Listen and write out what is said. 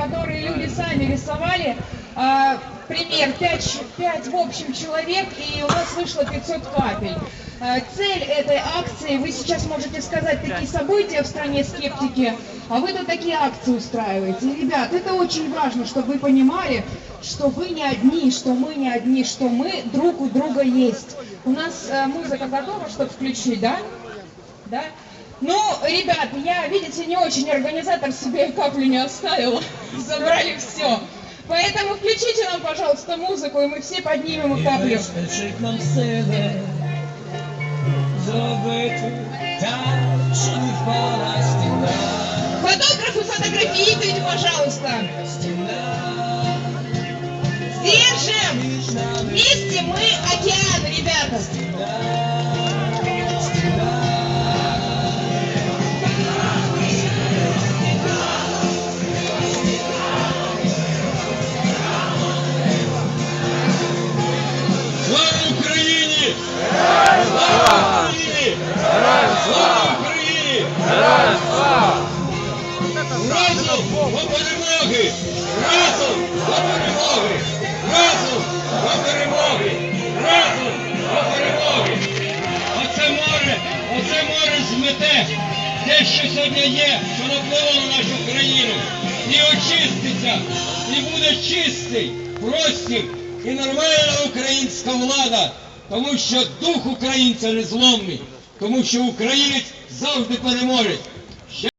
которые люди сами рисовали. А, пример 5, 5 в общем человек, и у нас вышло 500 капель. А, Цель этой акции, вы сейчас можете сказать такие события в стране скептики, а вы тут такие акции устраиваете. И, Ребят, это очень важно, чтобы вы понимали, что вы не одни, что мы не одни, что мы друг у друга есть. У нас э, музыка готова, чтобы включить, да? Да? Ну, ребят, я, видите, не очень организатор себе каплю не оставила. Забрали все. Поэтому включите нам, пожалуйста, музыку, и мы все поднимем каплю. Вистачить нам сили зробити так, щоб не впала стіна, Фотографы фотографируйте, пожалуйста. стіна Держим! між нами, Вместе мы океан, Разом до перемоги! Разом до перемоги! Разом до перемоги! Разом до перемоги! Оце море, оце море змете те, що сьогодні є, що напливо на нашу країну. І очиститься, і буде чистий простір і нормальна українська влада, тому що дух українця незломний, тому що українець завжди переможе.